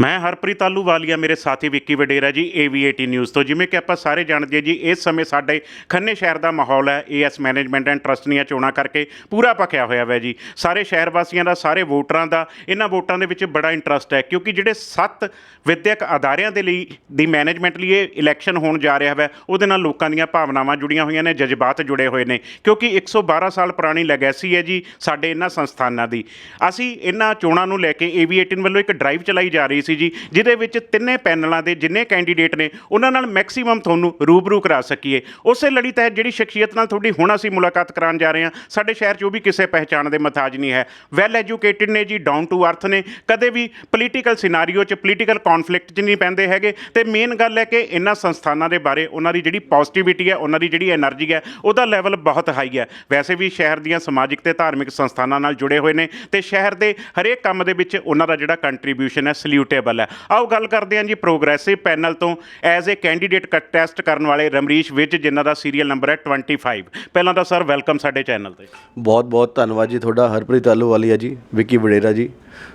ਮੈਂ ਹਰਪ੍ਰੀਤ ਆਲੂਵਾਲੀਆ ਮੇਰੇ ਸਾਥੀ ਵਿੱਕੀ ਵਡੇਰਾ ਜੀ AV18 ਨਿਊਜ਼ ਤੋਂ। ਜਿਵੇਂ ਕਿ ਆਪਾਂ ਸਾਰੇ ਜਾਣਦੇ ਜੀ, ਇਸ ਸਮੇਂ ਸਾਡੇ ਖੰਨੇ ਸ਼ਹਿਰ ਦਾ ਮਾਹੌਲ ਹੈ। ਏਐਸ ਮੈਨੇਜਮੈਂਟ ਐਂਡ ਟਰਸਟ ਦੀਆਂ ਚੋਣਾਂ ਕਰਕੇ ਪੂਰਾ ਪੱਕਿਆ ਹੋਇਆ ਹੈ ਜੀ। ਸਾਰੇ ਸ਼ਹਿਰ ਵਾਸੀਆਂ ਦਾ, ਸਾਰੇ ਵੋਟਰਾਂ ਦਾ, ਇਹਨਾਂ ਵੋਟਾਂ ਦੇ ਵਿੱਚ ਬੜਾ ਇੰਟਰਸਟ ਹੈ। ਕਿਉਂਕਿ ਜਿਹੜੇ ਸੱਤ ਵਿਦਿਅਕ ਅਦਾਰਿਆਂ ਦੇ ਲਈ, ਦੀ ਮੈਨੇਜਮੈਂਟ ਲਈ ਇਹ ਇਲੈਕਸ਼ਨ ਹੋਣ ਜਾ ਰਿਹਾ ਹੈ ਉਹਦੇ ਨਾਲ ਲੋਕਾਂ ਦੀਆਂ ਭਾਵਨਾਵਾਂ ਜੁੜੀਆਂ ਹੋਈਆਂ ਨੇ, ਜਜ਼ਬਾਤ ਜੁੜੇ ਹੋਏ ਨੇ। ਕਿਉਂਕਿ 112 ਸਾਲ ਪੁਰਾਣੀ ਲੈਗੈਸੀ ਹੈ ਜੀ ਸਾਡੇ ਇਹਨਾਂ ਸੰਸਥਾਨਾਂ ਦੀ। ਅਸੀਂ ਇਹਨਾਂ ਚੋਣਾਂ ਨੂੰ ਲੈ ਕੇ AV18 ਵੱਲੋਂ ਇੱਕ ਡਰਾਈਵ ਚਲਾਈ ਜਾ ਰਹੀ ਸੀ ਜੀ, ਜਿਹਦੇ ਵਿੱਚ ਤਿੰਨੇ ਪੈਨਲਾਂ ਦੇ ਜਿੰਨੇ ਕੈਂਡੀਡੇਟ ਨੇ, ਉਹਨਾਂ ਨਾਲ ਮੈਕਸਿਮਮ ਤੁਹਾਨੂੰ ਰੂਬਰੂ ਕਰਾ ਸਕੀਏ। ਉਸੇ ਲੜੀ ਤਹਿਤ ਜਿਹੜੀ ਸ਼ਖਸੀਅਤ ਨਾਲ ਤੁਹਾਡੀ ਹੁਣ ਅਸੀਂ ਮੁਲਾਕਾਤ ਕਰਾਉਣ ਜਾ ਰਹੇ ਹਾਂ, ਸਾਡੇ ਸ਼ਹਿਰ 'ਚ ਉਹ ਵੀ ਕਿਸੇ ਪਹਿਚਾਣ ਦੇ ਮਤਾਜ ਨਹੀਂ ਹੈ। ਵੈਲ ਐਜੂਕੇਟਿਡ ਨੇ ਜੀ ਡਾਊਨ ਟੂ ਅਰਥ ਨੇ, ਕਦੇ ਵੀ ਪੋਲੀਟੀਕਲ ਸਿਨਾਰੀਓ 'ਚ ਪੋਲੀਟੀਕਲ ਕਨਫਲਿਕਟ 'ਚ ਨਹੀਂ ਪੈਂਦੇ ਹੈਗੇ। ਤੇ ਮੇਨ ਗੱਲ ਹੈ ਕਿ ਇਹਨਾਂ ਸੰਸਥਾਨਾਂ ਦੇ ਬਾਰੇ, ਉਹਨਾਂ ਦੀ ਜਿਹੜੀ ਪੋਜ਼ਿਟਿਵਿਟੀ ਹੈ, ਉਹਨਾਂ ਦੀ ਜਿਹੜੀ એનર્ਜੀ ਹੈ, ਉਹਦਾ ਲੈਵਲ ਬਹੁਤ ਹਾਈ ਹੈ। ਵੈਸੇ ਵੀ ਸ਼ਹਿਰ ਦੀਆਂ ਸਮਾਜਿਕ ਤੇ ਧਾਰਮਿਕ ਸੰਸਥਾਨਾਂ ਨਾਲ ਜੁੜੇ ਹੋਏ ਨੇ, ਤੇ ਸ਼ਹਿਰ ਦੇ ਹਰੇਕ ਕੰਮ ਦੇ ਵਿੱਚ ਉਹਨਾਂ ਦਾ ਜਿਹੜਾ ਕੰਟਰੀਬਿਊਸ਼ਨ ਹੈ ਸਲੂਟ ਸਲਿਊਟੇਬਲ ਹੈ। ਆਓ ਗੱਲ ਕਰਦੇ ਹਾਂ ਜੀ ਪ੍ਰੋਗਰੈਸਿਵ ਪੈਨਲ ਤੋਂ। ਐਜ਼ ਅ ਕੈਂਡੀਡੇਟ ਕੰਟੈਸਟ ਕਰਨ ਵਾਲੇ ਰਮਰੀਸ਼ ਵਿਜ ਜਿਨ੍ਹਾਂ ਦਾ ਸੀਰੀਅਲ ਨੰਬਰ ਹੈ 25 ਪਹਿਲਾਂ ਤਾਂ ਸਰ ਵੈਲਕਮ ਸਾਡੇ ਚੈਨਲ ਤੇ। ਬਹੁਤ ਬਹੁਤ ਧੰਨਵਾਦ ਜੀ ਤੁਹਾਡਾ। ਹਰਪ੍ਰੀਤ ਆਲੂਵਾਲੀਆ ਜੀ, ਵਿੱਕੀ ਵਡੇਰਾ ਜੀ।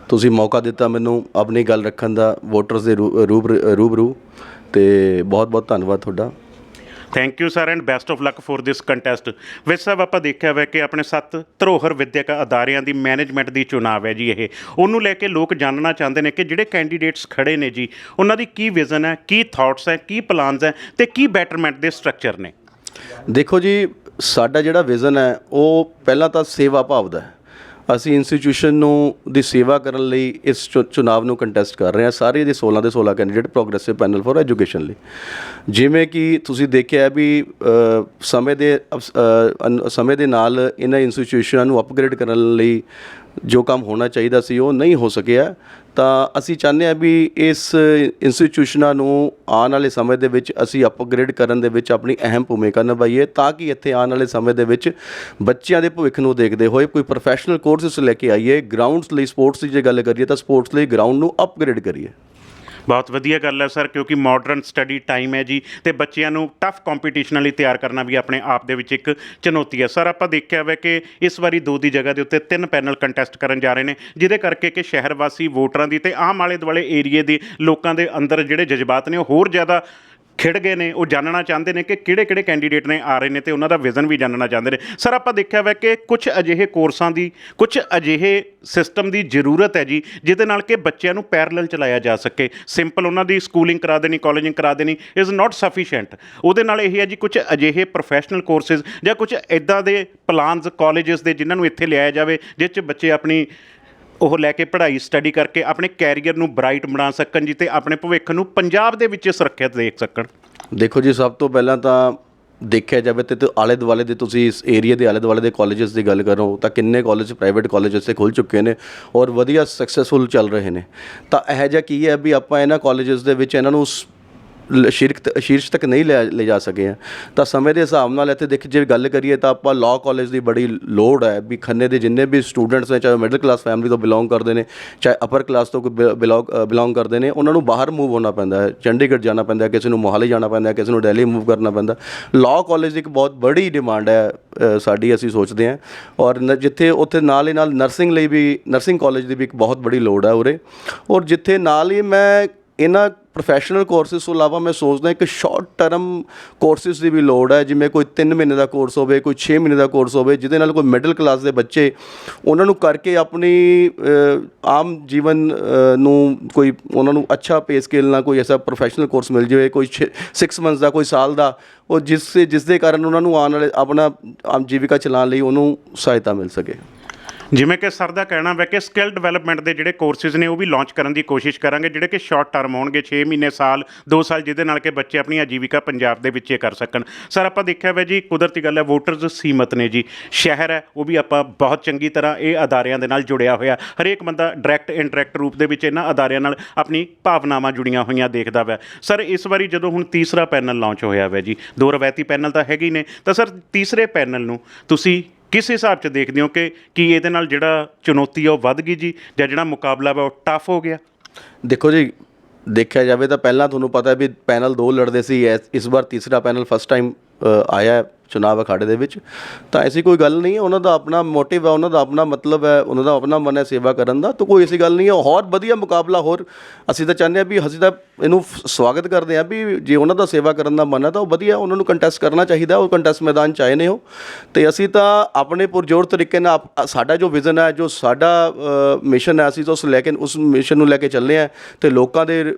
ਤੁਸੀਂ ਮੌਕਾ ਦਿੱਤਾ ਮੈਨੂੰ ਆਪਣੀ ਗੱਲ ਰੱਖਣ ਦਾ ਵੋਟਰਸ ਦੇ ਰੂ- ਰੂਬ ਰੂਬਰੂ। ਤੇ ਬਹੁਤ ਬਹੁਤ ਧੰਨਵਾਦ ਤੁਹਾਡਾ। Thank you sir and best of luck for this contest ਵਿੱਚ ਸਾਹਿਬ ਆਪਾਂ ਦੇਖਿਆ ਹੋਇਆ ਕਿ ਆਪਣੇ ਸੱਤ ਧਰੋਹਰ ਵਿਦਿਅਕ ਅਦਾਰਿਆਂ ਦੀ ਮੈਨੇਜਮੈਂਟ ਦੀ ਚੁਣਾਵ ਹੈ ਜੀ ਇਹ। ਉਹਨੂੰ ਲੈ ਕੇ ਲੋਕ ਜਾਣਨਾ ਚਾਹੁੰਦੇ ਨੇ ਕਿ ਜਿਹੜੇ ਕੈਂਡੀਡੇਟਸ ਖੜੇ ਨੇ ਜੀ, ਉਹਨਾਂ ਦੀ ਕੀ ਵਿਜ਼ਨ ਹੈ, ਕੀ ਥਾਟਸ ਹੈ, ਕੀ ਪਲਾਨਸ ਹੈ ਤੇ ਕੀ ਬੈਟਰਮੈਂਟ ਦੇ ਸਟਰਕਚਰ ਨੇ। ਦੇਖੋ ਜੀ, ਸਾਡਾ ਜਿਹੜਾ ਵਿਜ਼ਨ ਹੈ, ਉਹ ਪਹਿਲਾਂ ਤਾਂ ਸੇਵਾ ਭਾਵ ਦਾ ਹੈ। ਅਸੀਂ ਇੰਸਟੀਟਿਊਸ਼ਨ ਨੂੰ ਦੀ ਸੇਵਾ ਕਰਨ ਲਈ ਇਸ ਚੁ- ਚੁਣਾਵ ਨੂੰ ਕੰਟੈਸਟ ਕਰ ਰਹੇ ਹਾਂ। ਸਾਰੇ ਦੇ 16 ਦੇ 16 candidate progressive panel for education ਲਈ। ਜਿਵੇਂ ਕਿ ਤੁਸੀਂ ਦੇਖਿਆ ਵੀ ਸਮੇਂ ਦੇ ਸਮੇਂ ਦੇ ਨਾਲ ਇਹਨਾਂ ਇੰਸਟੀਟਿਊਸ਼ਨਾਂ ਨੂੰ ਅਪਗ੍ਰੇਡ ਕਰਨ ਲਈ ਜੋ ਕੰਮ ਹੋਣਾ ਚਾਹੀਦਾ ਸੀ, ਉਹ ਨਹੀਂ ਹੋ ਸਕਿਆ। ਤਾਂ ਅਸੀਂ ਚਾਹੁੰਦੇ ਹਾਂ ਵੀ ਇਸ ਇੰਸਟੀਟਿਊਸ਼ਨਾਂ ਨੂੰ ਆਉਣ ਵਾਲੇ ਸਮੇਂ ਦੇ ਵਿੱਚ ਅਸੀਂ ਅਪਗ੍ਰੇਡ ਕਰਨ ਦੇ ਵਿੱਚ ਆਪਣੀ ਅਹਿਮ ਭੂਮਿਕਾ ਨਿਭਾਈਏ ਤਾਂ ਕਿ ਇੱਥੇ ਆਉਣ ਵਾਲੇ ਸਮੇਂ ਦੇ ਵਿੱਚ ਬੱਚਿਆਂ ਦੇ ਭਵਿੱਖ ਨੂੰ ਦੇਖਦੇ ਹੋਏ ਕੋਈ ਪ੍ਰੋਫੈਸ਼ਨਲ ਕੋਰਸਸ ਲੈ ਕੇ ਆਈਏ ਗਰਾਊਂਡਸ ਲਈ ਸਪੋਰਟਸ ਦੀ ਜੇ ਗੱਲ ਕਰੀਏ ਤਾਂ ਸਪੋਰਟਸ ਲਈ ਗਰਾਊਂਡ ਨੂੰ ਅਪਗ੍ਰੇਡ ਕਰੀਏ। ਬਹੁਤ ਵਧੀਆ ਗੱਲ ਹੈ, ਸਰ, ਕਿਉਂਕਿ ਮਾਡਰਨ ਸਟੱਡੀ ਟਾਈਮ ਹੈ ਜੀ ਤੇ ਬੱਚਿਆਂ ਨੂੰ ਟਫ ਕੰਪੀਟੀਸ਼ਨ ਲਈ ਤਿਆਰ ਕਰਨਾ ਵੀ ਆਪਣੇ ਆਪ ਦੇ ਵਿੱਚ ਇੱਕ ਚੁਣੌਤੀ ਹੈ। ਸਰ, ਆਪਾਂ ਦੇਖਿਆ ਹੋਇਆ ਕਿ ਇਸ ਵਾਰੀ ਦੋ ਦੀ ਜਗ੍ਹਾ ਦੇ ਉੱਤੇ ਤਿੰਨ ਪੈਨਲ ਕੰਟੈਸਟ ਕਰਨ ਜਾ ਰਹੇ ਨੇ, ਜਿਹਦੇ ਕਰਕੇ ਕਿ ਸ਼ਹਿਰ ਵਾਸੀ ਵੋਟਰਾਂ ਦੀ ਤੇ ਆਮ ਆਲੇ ਦੁਆਲੇ ਏਰੀਏ ਦੇ ਲੋਕਾਂ ਦੇ ਅੰਦਰ ਜਿਹੜੇ ਜਜ਼ਬਾਤ ਨੇ ਉਹ ਹੋਰ ਜ਼ਿਆਦਾ ਖਿੜ ਗਏ ਨੇ, ਉਹ ਜਾਣਨਾ ਚਾਹੁੰਦੇ ਨੇ ਕਿ ਕਿਹੜੇ ਕਿਹੜੇ ਕੈਂਡੀਡੇਟ ਨੇ ਆ ਰਹੇ ਨੇ ਤੇ ਉਹਨਾਂ ਦਾ ਵਿਜ਼ਨ ਵੀ ਜਾਣਨਾ ਚਾਹੁੰਦੇ ਨੇ। ਸਰ ਆਪਾਂ ਦੇਖਿਆ ਹੋਇਆ ਕਿ ਕੁਝ ਅਜਿਹੇ ਕੋਰਸਾਂ ਦੀ ਕੁਝ ਅਜਿਹੇ ਸਿਸਟਮ ਦੀ ਜ਼ਰੂਰਤ ਹੈ ਜੀ, ਜਿਹਦੇ ਨਾਲ ਕਿ ਬੱਚਿਆਂ ਨੂੰ ਪੈਰਲਲ ਚਲਾਇਆ ਜਾ ਸਕੇ। ਸਿੰਪਲ ਉਹਨਾਂ ਦੀ ਸਕੂਲਿੰਗ ਕਰਾ ਦੇਣੀ ਕਾਲਜਿੰਗ ਕਰਾ ਦੇਣੀ ਇਜ਼ ਨਾਟ ਸਫੀਸ਼ੀਐਂਟ ਉਹਦੇ ਨਾਲ ਇਹ ਹੈ ਜੀ ਕੁਝ ਅਜਿਹੇ ਪ੍ਰੋਫੈਸ਼ਨਲ ਕੋਰਸਸ ਜਾਂ ਕੁਝ ਇਦਾਂ ਦੇ ਪਲਾਨਸ ਕਾਲਜਸ ਦੇ ਜਿਨ੍ਹਾਂ ਨੂੰ ਇੱਥੇ ਲਿਆਇਆ ਜਾਵੇ ਜਿਸ 'ਚ ਬੱਚੇ ਆਪਣੀ ਉਹ ਲੈ ਕੇ ਪੜ੍ਹਾਈ ਸਟੱਡੀ ਕਰਕੇ ਆਪਣੇ ਕੈਰੀਅਰ ਨੂੰ ਬ੍ਰਾਈਟ ਬਣਾ ਸਕਣ ਜੀ ਤੇ ਆਪਣੇ ਭਵਿੱਖ ਨੂੰ ਪੰਜਾਬ ਦੇ ਵਿੱਚ ਸੁਰੱਖਿਅਤ ਦੇਖ ਸਕਣ। ਦੇਖੋ ਜੀ, ਸਭ ਤੋਂ ਪਹਿਲਾਂ ਤਾਂ ਦੇਖਿਆ ਜਾਵੇ ਤੇ ਆਲੇ ਦੁਆਲੇ ਦੇ ਤੁਸੀਂ ਇਸ ਏਰੀਆ ਦੇ ਆਲੇ ਦੁਆਲੇ ਦੇ ਕਾਲਜਸ ਦੀ ਗੱਲ ਕਰੋ, ਤਾਂ ਕਿੰਨੇ ਕਾਲਜ ਪ੍ਰਾਈਵੇਟ ਕਾਲਜ ਇੱਥੇ ਖੁੱਲ ਚੁੱਕੇ ਨੇ ਔਰ ਵਧੀਆ ਸਕਸੈਸਫੁਲ ਚੱਲ ਰਹੇ ਨੇ। ਤਾਂ ਇਹ ਜਿਹਾ ਕੀ ਹੈ ਵੀ ਆਪਾਂ ਇਹਨਾਂ ਕਾਲਜਸ ਦੇ ਵਿੱਚ ਇਹਨਾਂ ਨੂੰ ਸ- ਲ- ਸ਼ੀਰਕ ਸ਼ੀਰਸ਼ ਤੱਕ ਨਹੀਂ ਲੈ ਲੈ ਜਾ ਸਕੇ ਆ। ਤਾਂ ਸਮੇਂ ਦੇ ਹਿਸਾਬ ਨਾਲ ਇੱਥੇ ਦੇਖ ਜੇ ਗੱਲ ਕਰੀਏ ਤਾਂ ਆਪਾਂ ਲਾਅ ਕਾਲਜ ਦੀ ਬੜੀ ਲੋੜ ਹੈ ਵੀ ਖੰਨੇ ਦੇ ਜਿੰਨੇ ਵੀ ਸਟੂਡੈਂਟਸ ਨੇ, ਚਾਹੇ ਮਿਡਲ ਕਲਾਸ ਫੈਮਿਲੀ ਤੋਂ ਬਿਲੋਂਗ ਕਰਦੇ ਨੇ, ਚਾਹੇ ਅਪਰ ਕਲਾਸ ਤੋਂ ਬਿਲੋਂਗ ਬਿਲੋਂਗ ਕਰਦੇ ਨੇ, ਉਹਨਾਂ ਨੂੰ ਬਾਹਰ ਮੂਵ ਹੋਣਾ ਪੈਂਦਾ ਹੈ। ਚੰਡੀਗੜ੍ਹ ਜਾਣਾ ਪੈਂਦਾ ਹੈ, ਕਿਸੇ ਨੂੰ ਮੋਹਾਲੀ ਜਾਣਾ ਪੈਂਦਾ ਹੈ, ਕਿਸੇ ਨੂੰ ਦਿੱਲੀ ਮੂਵ ਕਰਨਾ ਪੈਂਦਾ ਲਾਅ ਕਾਲਜ ਦੀ ਇੱਕ ਬਹੁਤ ਬੜੀ ਡਿਮਾਂਡ ਹੈ ਸਾਡੀ ਅਸੀਂ ਸੋਚਦੇ ਹਾਂ। ਔਰ ਨ- ਜਿੱਥੇ ਉੱਥੇ ਨਾਲ ਹੀ ਨਾਲ ਨਰਸਿੰਗ ਲਈ ਵੀ ਨਰਸਿੰਗ ਕਾਲਜ ਦੀ ਵੀ ਇੱਕ ਬਹੁਤ ਬੜੀ ਲੋੜ ਹੈ ਉਰੇ। ਔਰ ਜਿੱਥੇ ਨਾਲ ਹੀ ਮੈਂ ਇਹਨਾਂ ਪ੍ਰੋਫੈਸ਼ਨਲ ਕੋਰਸਿਸ ਤੋਂ ਇਲਾਵਾ ਮੈਂ ਸੋਚਦਾ ਇੱਕ ਸ਼ਾਰਟ ਟਰਮ ਕੋਰਸਿਸ ਦੀ ਵੀ ਲੋੜ ਹੈ, ਜਿਵੇਂ ਕੋਈ 3 ਮਹੀਨੇ ਦਾ ਕੋਰਸ ਹੋਵੇ, ਕੋਈ 6 ਮਹੀਨੇ ਦਾ ਕੋਰਸ ਹੋਵੇ, ਜਿਹਦੇ ਨਾਲ ਕੋਈ ਮਿਡਲ ਕਲਾਸ ਦੇ ਬੱਚੇ ਉਹਨਾਂ ਨੂੰ ਕਰਕੇ ਆਪਣੀ ਆਮ ਜੀਵਨ ਨੂੰ ਕੋਈ ਉਹਨਾਂ ਨੂੰ ਅੱਛਾ ਪੇ ਸਕੇਲ ਨਾਲ ਕੋਈ ਐਸਾ ਪ੍ਰੋਫੈਸ਼ਨਲ ਕੋਰਸ ਮਿਲ ਜਾਵੇ, ਕੋਈ 6 ਮੰਥਸ ਦਾ, ਕੋਈ ਸਾਲ ਦਾ, ਉਹ ਜਿਸ ਜਿਸ ਦੇ ਕਾਰਨ ਉਹਨਾਂ ਨੂੰ ਆਉਣ ਵਾਲੇ ਆਪਣਾ ਆਮ ਜੀਵਿਕਾ ਚਲਾਉਣ ਲਈ ਉਹਨੂੰ ਸਹਾਇਤਾ ਮਿਲ ਸਕੇ। ਜਿਵੇਂ ਕਿ ਸਰ ਦਾ ਕਹਿਣਾ ਹੈ ਕਿ ਸਕਿੱਲ ਡਿਵੈਲਪਮੈਂਟ ਦੇ ਜਿਹੜੇ ਕੋਰਸਿਸ ਨੇ ਉਹ ਵੀ ਲਾਂਚ ਕਰਨ ਦੀ ਕੋਸ਼ਿਸ਼ ਕਰਾਂਗੇ, ਜਿਹੜੇ ਕਿ ਸ਼ਾਰਟ ਟਰਮ ਹੋਣਗੇ 6 ਮਹੀਨੇ, ਸਾਲ 2 ਸਾਲ, ਜਿਹਦੇ ਨਾਲ ਕਿ ਬੱਚੇ ਆਪਣੀ ਆਜੀਵਿਕਾ ਪੰਜਾਬ ਦੇ ਵਿੱਚ ਹੀ ਕਰ ਸਕਣ। ਸਰ, ਆਪਾਂ ਦੇਖਿਆ ਹੋਇਆ ਜੀ, ਕੁਦਰਤੀ ਗੱਲ ਹੈ ਵੋਟਰਸ ਸੀਮਤ ਨੇ ਜੀ। ਸ਼ਹਿਰ ਹੈ, ਉਹ ਵੀ ਆਪਾਂ ਬਹੁਤ ਚੰਗੀ ਤਰ੍ਹਾਂ ਇਹ ਅਦਾਰਿਆਂ ਦੇ ਨਾਲ ਜੁੜਿਆ ਹੋਇਆ। ਹਰੇਕ ਬੰਦਾ ਡਾਇਰੈਕਟ ਇੰਟਰੈਕਟ ਰੂਪ ਦੇ ਵਿੱਚ ਇਹਨਾਂ ਅਦਾਰਿਆਂ ਨਾਲ ਆਪਣੀ ਭਾਵਨਾਵਾਂ ਜੁੜੀਆਂ ਹੋਈਆਂ ਦੇਖਦਾ ਵੈ। ਸਰ, ਇਸ ਵਾਰੀ ਜਦੋਂ ਹੁਣ ਤੀਸਰਾ ਪੈਨਲ ਲਾਂਚ ਹੋਇਆ ਵੈ ਜੀ, ਦੋ ਰਵਾਇਤੀ ਪੈਨਲ ਤਾਂ ਹੈਗੇ ਹੀ ਨੇ। ਤਾਂ ਸਰ, ਤੀਸਰੇ ਪੈਨਲ ਨੂੰ ਤੁਸੀਂ ਕਿਸ ਹਿਸਾਬ 'ਚ ਦੇਖਦੇ ਹੋ ਕਿ ਕੀ ਇਹਦੇ ਨਾਲ ਜਿਹੜਾ ਚੁਣੌਤੀ ਆ ਉਹ ਵੱਧ ਗਈ ਜੀ? ਜਾਂ ਜਿਹੜਾ ਮੁਕਾਬਲਾ ਵਾ ਉਹ ਟਫ ਹੋ ਗਿਆ? ਦੇਖੋ ਜੀ, ਦੇਖਿਆ ਜਾਵੇ ਤਾਂ ਪਹਿਲਾਂ ਤੁਹਾਨੂੰ ਪਤਾ ਵੀ ਪੈਨਲ ਦੋ ਲੜਦੇ ਸੀ, ਇਸ ਵਾਰ ਤੀਸਰਾ ਪੈਨਲ ਫਸਟ ਟਾਈਮ ਆਇਆ ਚੁਣਾਵ ਅਖਾੜੇ ਦੇ ਵਿੱਚ, ਤਾਂ ਐਸੀ ਕੋਈ ਗੱਲ ਨਹੀਂ ਹੈ, ਉਹਨਾਂ ਦਾ ਆਪਣਾ ਮੋਟਿਵ ਹੈ, ਉਹਨਾਂ ਦਾ ਆਪਣਾ ਮਤਲਬ ਹੈ, ਉਹਨਾਂ ਦਾ ਆਪਣਾ ਮਨ ਹੈ ਸੇਵਾ ਕਰਨ ਦਾ, ਤਾਂ ਕੋਈ ਐਸੀ ਗੱਲ ਨਹੀਂ ਹੈ। ਹੋਰ ਵਧੀਆ ਮੁਕਾਬਲਾ ਹੋਰ, ਅਸੀਂ ਤਾਂ ਚਾਹੁੰਦੇ ਹਾਂ ਵੀ ਅਸੀਂ ਤਾਂ ਇਹਨੂੰ ਸਵਾਗਤ ਕਰਦੇ ਹਾਂ ਵੀ ਜੇ ਉਹਨਾਂ ਦਾ ਸੇਵਾ ਕਰਨ ਦਾ ਮਨ ਹੈ, ਤਾਂ ਉਹ ਵਧੀਆ, ਉਹਨਾਂ ਨੂੰ ਕੰਟੈਸਟ ਕਰਨਾ ਚਾਹੀਦਾ, ਉਹ ਕੰਟੈਸਟ ਮੈਦਾਨ ਚ ਆਏ ਨੇ ਉਹ। ਤੇ ਅਸੀਂ ਤਾਂ ਆਪਣੇ ਪੁਰਜੋਰ ਤਰੀਕੇ ਨਾਲ ਆਪ- ਸਾਡਾ ਜੋ ਵਿਜ਼ਨ ਹੈ, ਜੋ ਸਾਡਾ ਮਿਸ਼ਨ ਹੈ, ਅਸੀਂ ਤਾਂ ਉਸ ਲੈ ਕੇ, ਉਸ ਮਿਸ਼ਨ ਨੂੰ ਲੈ ਕੇ ਚੱਲੇ ਹਾਂ। ਤੇ ਲੋਕਾਂ ਦੇ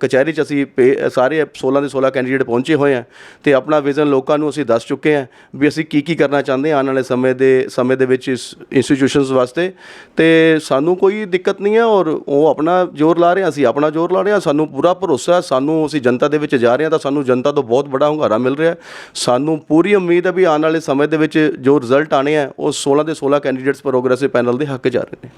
ਕਚਹਿਰੀ ਚ ਅਸੀਂ ਪੇ- ਸਾਰੇ 16 ਦੇ 16 ਕੈਂਡੀਡੇਟ ਪਹੁੰਚੇ ਹੋਏ ਹਾਂ। ਤੇ ਆਪਣਾ ਵਿਜ਼ਨ ਲੋਕਾਂ ਨੂੰ ਅਸੀਂ ਦੱਸ ਚੁੱਕੇ ਹਾਂ ਵੀ ਅਸੀਂ ਕੀ ਕੀ ਕਰਨਾ ਚਾਹੁੰਦੇ ਹਾਂ ਆਉਣ ਵਾਲੇ ਸਮੇਂ ਦੇ ਸਮੇਂ ਦੇ ਵਿੱਚ ਇਸ ਇੰਸਟੀਟਿਊਸ਼ਨਸ ਵਾਸਤੇ। ਤੇ ਸਾਨੂੰ ਕੋਈ ਦਿੱਕਤ ਨਹੀਂ ਹੈ ਔਰ ਉਹ ਆਪਣਾ ਜ਼ੋਰ ਲਾ ਰਹੇ ਹਾਂ, ਅਸੀਂ ਆਪਣਾ ਜ਼ੋਰ ਲਾ ਰਹੇ ਹਾਂ, ਸਾਨੂੰ ਪੂਰਾ ਭਰੋਸਾ ਸਾਨੂੰ ਅਸੀਂ ਜਨਤਾ ਦੇ ਵਿੱਚ ਜਾ ਰਹੇ ਹਾਂ ਤਾਂ ਸਾਨੂੰ ਜਨਤਾ ਤੋਂ ਬਹੁਤ ਬੜਾ ਹੁੰਗਾਰਾ ਮਿਲ ਰਿਹਾ ਸਾਨੂੰ ਪੂਰੀ ਉਮੀਦ ਹੈ ਵੀ ਆਉਣ ਵਾਲੇ ਸਮੇਂ ਦੇ ਵਿੱਚ ਜੋ ਰਿਜ਼ਲਟ ਆਣੇ ਆ ਉਹ 16 ਦੇ 16 ਕੈਂਡੀਡੇਟਸ ਪ੍ਰੋਗਰੈਸਿਵ ਪੈਨਲ ਦੇ ਹੱਕ 'ਚ ਜਾ ਰਹੇ ਨੇ।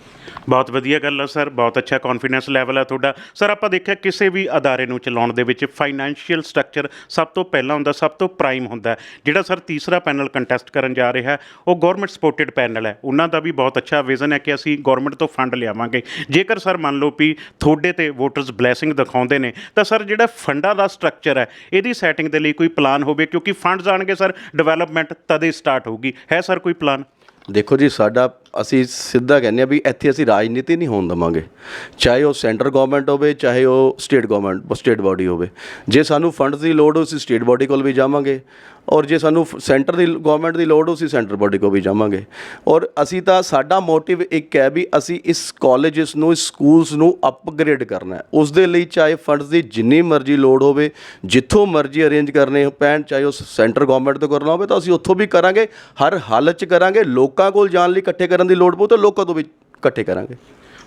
ਬਹੁਤ ਵਧੀਆ ਗੱਲ ਹੈ ਸਰ, ਬਹੁਤ ਅੱਛਾ ਕੌਨਫੀਡੈਂਸ ਲੈਵਲ ਹੈ ਤੁਹਾਡਾ। ਸਰ, ਆਪਾਂ ਦੇਖਿਆ ਕਿਸੇ ਵੀ ਅਦਾਰੇ ਨੂੰ ਚਲਾਉਣ ਦੇ ਵਿੱਚ ਫਾਈਨੈਂਸ਼ੀਅਲ ਸਟਰਕਚਰ ਸਭ ਤੋਂ ਪਹਿਲਾਂ ਹੁੰਦਾ, ਸਭ ਤੋਂ ਪ੍ਰਾਈਮ ਹੁੰਦਾ ਜਿਹੜਾ ਸਰ ਤੀਸਰਾ ਪੈਨਲ ਕੰਟੈਸਟ ਕਰਨ ਜਾ ਰਿਹਾ ਉਹ ਗਵਰਨਮੈਂਟ ਸਪੋਰਟਡ ਪੈਨਲ ਹੈ। ਉਹਨਾਂ ਦਾ ਵੀ ਬਹੁਤ ਅੱਛਾ ਵਿਜ਼ਨ ਹੈ ਕਿ ਅਸੀਂ ਗਵਰਨਮੈਂਟ ਤੋਂ ਫੰਡ ਲਿਆਵਾਂਗੇ। ਜੇਕਰ ਸਰ ਮੰਨ ਲਓ ਵੀ ਤੁਹਾਡੇ ਤੇ ਵੋਟਰਸ ਬਲੇਸਿੰਗ ਦਿਖਾਉਂਦੇ ਨੇ, ਤਾਂ ਸਰ ਜਿਹੜਾ ਫੰਡਾਂ ਦਾ ਸਟਰਕਚਰ ਹੈ, ਇਹਦੀ ਸੈਟਿੰਗ ਦੇ ਲਈ ਕੋਈ ਪਲਾਨ ਹੋਵੇ, ਕਿਉਂਕਿ ਫੰਡਸ ਆਣਗੇ ਸਰ ਡਿਵੈਲਪਮੈਂਟ ਤਦੇ ਸਟਾਰਟ ਹੋਊਗੀ। ਹੈ ਸਰ ਕੋਈ ਪਲਾਨ ਦੇਖੋ ਜੀ, ਸਾਡਾ ਅਸੀਂ ਸਿੱਧਾ ਕਹਿੰਦੇ ਆ ਵੀ ਇੱਥੇ ਅਸੀਂ ਰਾਜਨੀਤੀ ਨਹੀਂ ਹੋਣ ਦਵਾਂਗੇ। ਚਾਹੇ ਉਹ ਸੈਂਟਰ ਗਵਰਨਮੈਂਟ ਹੋਵੇ, ਚਾਹੇ ਉਹ ਸਟੇਟ ਗਵਰਨਮੈਂਟ ਸਟੇਟ ਬਾਡੀ ਹੋਵੇ। ਜੇ ਸਾਨੂੰ ਫੰਡਸ ਦੀ ਲੋੜ ਹੋ ਅਸੀਂ ਸਟੇਟ ਬਾਡੀ ਕੋਲ ਵੀ ਜਾਵਾਂਗੇ। ਔਰ ਜੇ ਸਾਨੂੰ ਸੈਂਟਰ ਦੀ ਗਵਰਨਮੈਂਟ ਦੀ ਲੋੜ ਹੋ ਅਸੀਂ ਸੈਂਟਰ ਬੋਡੀ ਕੋਲ ਵੀ ਜਾਵਾਂਗੇ। ਔਰ ਅਸੀਂ ਤਾਂ ਸਾਡਾ ਮੋਟਿਵ ਇੱਕ ਹੈ ਵੀ ਅਸੀਂ ਇਸ ਕਾਲਜਸ ਨੂੰ, ਇਸ ਸਕੂਲਸ ਨੂੰ ਅਪਗ੍ਰੇਡ ਕਰਨਾ ਹੈ। ਉਸ ਦੇ ਲਈ ਚਾਹੇ ਫੰਡਸ ਦੀ ਜਿੰਨੀ ਮਰਜ਼ੀ ਲੋੜ ਹੋਵੇ, ਜਿੱਥੋਂ ਮਰਜ਼ੀ ਅਰੇਂਜ ਕਰਨੇ ਪੈਣ, ਚਾਹੇ ਉਹ ਸੈਂਟਰ ਗਵਰਨਮੈਂਟ ਤੋਂ ਕਰਨਾ ਹੋਵੇ, ਤਾਂ ਅਸੀਂ ਉੱਥੋਂ ਵੀ ਕਰਾਂਗੇ, ਹਰ ਹਾਲਤ 'ਚ ਕਰਾਂਗੇ। ਲੋਕਾਂ ਕੋਲ ਜਾਣ ਲਈ ਇਕੱਠੇ ਕਰਨ ਦੀ ਲੋੜ ਪਊ, ਤਾਂ ਲੋਕਾਂ ਤੋਂ ਵੀ ਇਕੱਠੇ ਕਰਾਂਗੇ।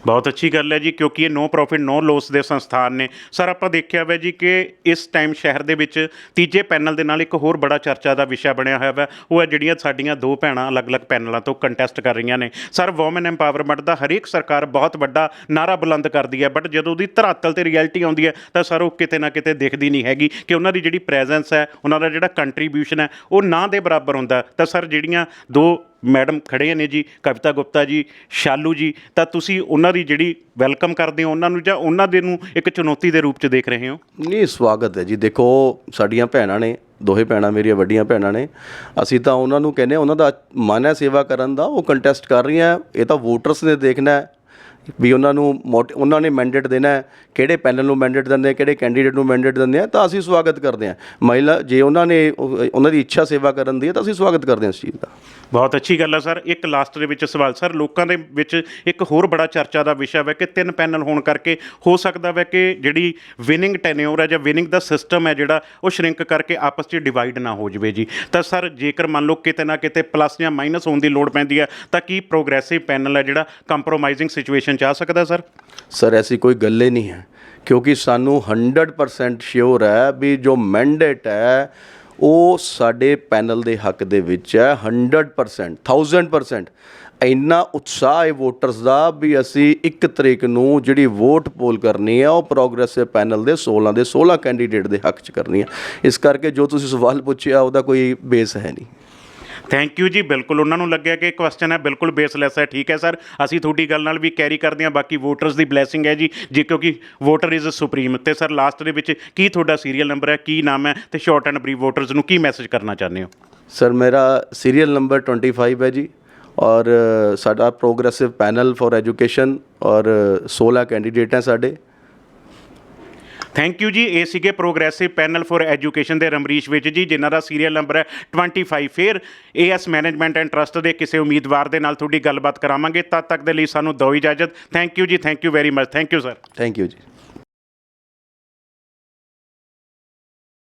ਬਹੁਤ ਅੱਛੀ ਗੱਲ ਹੈ ਜੀ, ਕਿਉਂਕਿ ਇਹ ਨੋ ਪ੍ਰੋਫਿਟ ਨੋ ਲੋਸ ਦੇ ਸੰਸਥਾਨ ਨੇ। ਸਰ ਆਪਾਂ ਦੇਖਿਆ ਹੋਇਆ ਜੀ ਕਿ ਇਸ ਟਾਈਮ ਸ਼ਹਿਰ ਦੇ ਵਿੱਚ ਤੀਜੇ ਪੈਨਲ ਦੇ ਨਾਲ ਇੱਕ ਹੋਰ ਬੜਾ ਚਰਚਾ ਦਾ ਵਿਸ਼ਾ ਬਣਿਆ ਹੋਇਆ ਹੈ ਉਹ ਹੈ ਜਿਹੜੀਆਂ ਸਾਡੀਆਂ ਦੋ ਭੈਣਾਂ ਅਲੱਗ-ਅਲੱਗ ਪੈਨਲਾਂ ਤੋਂ ਕੰਟੈਸਟ ਕਰ ਰਹੀਆਂ ਨੇ। ਸਰ ਔਮਨ ਐਮਪਾਵਰਮੈਂਟ ਦਾ ਹਰੇਕ ਸਰਕਾਰ ਬਹੁਤ ਵੱਡਾ ਨਾਰਾ ਬੁਲੰਦ ਕਰਦੀ ਹੈ ਬਟ ਜਦੋਂ ਉਹਦੀ ਧਰਾਤਲ ਤੇ ਰਿਐਲਿਟੀ ਆਉਂਦੀ ਹੈ, ਤਾਂ ਸਰ ਉਹ ਕਿਤੇ ਨਾ ਕਿਤੇ ਦਿਖਦੀ ਨਹੀਂ ਹੈਗੀ ਕਿ ਉਹਨਾਂ ਦੀ ਜਿਹੜੀ ਪ੍ਰੈਜ਼ੈਂਸ ਹੈ, ਉਹਨਾਂ ਦਾ ਜਿਹੜਾ ਕੰਟਰੀਬਿਊਸ਼ਨ ਹੈ, ਉਹ ਨਾ ਦੇ ਬਰਾਬਰ ਹੁੰਦਾ। ਤਾਂ ਸਰ ਜਿਹੜੀਆਂ ਦੋ ਮੈਡਮ ਖੜੇ ਨੇ ਜੀ ਕਵਿਤਾ ਗੁਪਤਾ ਜੀ ਸ਼ਾਲੂ ਜੀ ਤਾਂ ਤੁਸੀਂ ਉਹਨਾਂ ਦੀ ਜਿਹੜੀ ਵੈਲਕਮ ਕਰਦੇ ਹੋ ਉਹਨਾਂ ਨੂੰ ਜਾਂ ਉਹਨਾਂ ਦੇ ਨੂੰ ਇੱਕ ਚੁਣੌਤੀ ਦੇ ਰੂਪ 'ਚ ਦੇਖ ਰਹੇ ਹੋ? ਨਹੀਂ ਸਵਾਗਤ ਹੈ ਜੀ। ਦੇਖੋ ਸਾਡੀਆਂ ਭੈਣਾਂ ਨੇ ਦੋਹੇ ਭੈਣਾਂ ਮੇਰੀਆਂ ਵੱਡੀਆਂ ਭੈਣਾਂ ਨੇ। ਅਸੀਂ ਤਾਂ ਉਹਨਾਂ ਨੂੰ ਕਹਿੰਦੇ ਹਾਂ, ਉਹਨਾਂ ਦਾ ਮਨ ਹੈ ਸੇਵਾ ਕਰਨ ਦਾ ਉਹ ਕੰਟੈਸਟ ਕਰ ਰਹੀਆਂ ਇਹ ਤਾਂ ਵੋਟਰਸ ਨੇ ਦੇਖਣਾ ਵੀ ਉਹਨਾਂ ਨੂੰ ਮੋਟ ਉਹਨਾਂ ਨੇ ਮੈਂਡੇਟ ਦੇਣਾ ਹੈ ਕਿਹੜੇ ਪੈਨਲ ਨੂੰ ਮੈਂਡੇਟ ਦਿੰਦੇ ਆ ਕਿਹੜੇ ਕੈਂਡੀਡੇਟ ਨੂੰ ਮੈਂਡੇਟ ਦਿੰਦੇ ਆ ਤਾਂ ਅਸੀਂ ਸਵਾਗਤ ਕਰਦੇ ਹਾਂ। ਮਹਿਲਾ ਜੇ ਉਹਨਾਂ ਨੇ ਉਹਨਾਂ ਦੀ ਇੱਛਾ ਸੇਵਾ ਕਰਨ ਦੀ ਹੈ ਤਾਂ ਅਸੀਂ ਸਵਾਗਤ ਕਰਦੇ ਹਾਂ ਇਸ ਚੀਜ਼ ਦਾ। ਬਹੁਤ ਅੱਛੀ ਗੱਲ ਹੈ ਸਰ। ਇੱਕ ਲਾਸਟ ਦੇ ਵਿੱਚ ਸਵਾਲ, ਸਰ, ਲੋਕਾਂ ਦੇ ਵਿੱਚ ਇੱਕ ਹੋਰ ਬੜਾ ਚਰਚਾ ਦਾ ਵਿਸ਼ਾ ਹੈ ਕਿ ਤਿੰਨ ਪੈਨਲ ਹੋਣ ਕਰਕੇ ਹੋ ਸਕਦਾ ਹੈ ਕਿ ਜਿਹੜੀ ਵਿਨਿੰਗ ਟੈਨਿਓਰ ਹੈ ਜਾਂ ਵਿਨਿੰਗ ਦਾ ਸਿਸਟਮ ਹੈ ਜਿਹੜਾ, ਉਹ ਸ਼ਰਿੰਕ ਕਰਕੇ ਆਪਸ 'ਚ ਡਿਵਾਈਡ ਨਾ ਹੋ ਜਵੇ ਜੀ। ਤਾਂ ਸਰ, ਜੇਕਰ ਮੰਨ ਲਓ ਕਿਤੇ ਨਾ ਕਿਤੇ ਪਲੱਸ ਜਾਂ ਮਾਈਨਸ ਹੋਣ ਦੀ ਲੋੜ ਪੈਂਦੀ ਹੈ ਤਾਂ ਕੀ ਪ੍ਰੋਗਰੈਸਿਵ ਪੈਨਲ ਹੈ ਜਿਹੜਾ ਕੰਪਰੋਮਾਈਜ਼ਿੰਗ ਸਿਚੁਏਸ਼ਨ 'ਚ ਆ ਸਕਦਾ, ਸਰ? ਸਰ, ਐਸੀ ਕੋਈ ਗੱਲ ਹੀ ਨਹੀਂ ਹੈ। ਕਿਉਂਕਿ ਸਾਨੂੰ 100% ਸ਼ੋਰ ਹੈ ਵੀ ਜੋ ਮੈਂਡੇਟ ਹੈ ਉਹ ਸਾਡੇ ਪੈਨਲ ਦੇ ਹੱਕ ਦੇ ਵਿੱਚ ਹੈ 100% 1000% ਇੰਨਾ ਉਤਸ਼ਾਹ ਹੈ ਵੋਟਰਸ ਦਾ ਵੀ ਅਸੀਂ ਇੱਕ ਤਰੀਕ ਨੂੰ ਜਿਹੜੀ ਵੋਟ ਪੋਲ ਕਰਨੀ ਹੈ, ਉਹ ਪ੍ਰੋਗਰੈਸਿਵ ਪੈਨਲ ਦੇ 16 ਦੇ 16 ਕੈਂਡੀਡੇਟ ਦੇ ਹੱਕ 'ਚ ਕਰਨੀ ਹੈ। ਇਸ ਕਰਕੇ ਜੋ ਤੁਸੀਂ ਸਵਾਲ ਪੁੱਛਿਆ, ਉਹਦਾ ਕੋਈ ਬੇਸ ਹੈ ਨਹੀਂ। ਥੈਂਕ ਯੂ ਜੀ, ਬਿਲਕੁਲ। ਉਹਨਾਂ ਨੂੰ ਲੱਗਿਆ ਕਿ ਕੁਐਸਚਨ ਹੈ, ਬਿਲਕੁਲ ਬੇਸਲੈਸ ਹੈ। ਠੀਕ ਹੈ ਸਰ ਅਸੀਂ ਤੁਹਾਡੀ ਗੱਲ ਨਾਲ ਵੀ ਕੈਰੀ ਕਰਦੇ ਹਾਂ, ਬਾਕੀ ਵੋਟਰਸ ਦੀ ਬਲੇਸਿੰਗ ਹੈ ਜੀ, ਜੇ ਕਿਉਂਕਿ ਵੋਟਰ ਇਜ਼ ਸੁਪਰੀਮ ਤੇ ਸਰ ਲਾਸਟ ਦੇ ਵਿੱਚ ਕੀ ਤੁਹਾਡਾ ਸੀਰੀਅਲ ਨੰਬਰ ਹੈ, ਕੀ ਨਾਮ ਹੈ, ਤੇ ਸ਼ਾਰਟ ਐਂਡ ਬਰੀਫ ਵੋਟਰਸ ਨੂੰ ਕੀ ਮੈਸੇਜ ਕਰਨਾ ਚਾਹੁੰਦੇ ਹੋ? ਸਰ ਮੇਰਾ ਸੀਰੀਅਲ ਨੰਬਰ 25 ਹੈ ਜੀ, ਔਰ ਸਾਡਾ ਪ੍ਰੋਗਰੈਸਿਵ ਪੈਨਲ ਫॉर ਐਜੂਕੇਸ਼ਨ ਔਰ 16 ਕੈਂਡੀਡੇਟ ਹੈ ਸਾਡੇ। ਥੈਂਕ ਯੂ ਜੀ। ਇਹ ਸੀਗੇ ਪ੍ਰੋਗਰੈਸਿਵ ਪੈਨਲ ਫॉर ਐਜੂਕੇਸ਼ਨ ਦੇ ਰਮਰੀਸ਼ ਵਿੱਚ ਜੀ, ਜਿਨ੍ਹਾਂ ਦਾ ਸੀਰੀਅਲ ਨੰਬਰ ਹੈ 25 ਫਿਰ ਏਐਸ ਮੈਨੇਜਮੈਂਟ ਐਂਡ ਟਰਸਟ ਦੇ ਕਿਸੇ ਉਮੀਦਵਾਰ ਦੇ ਨਾਲ ਤੁਹਾਡੀ ਗੱਲਬਾਤ ਕਰਾਵਾਂਗੇ। ਤਦ ਤੱਕ ਦੇ ਲਈ ਸਾਨੂੰ ਦਿਓ ਇਜਾਜ਼ਤ। ਥੈਂਕ ਯੂ ਜੀ। Thank you very much thank you sir thank you ਜੀ।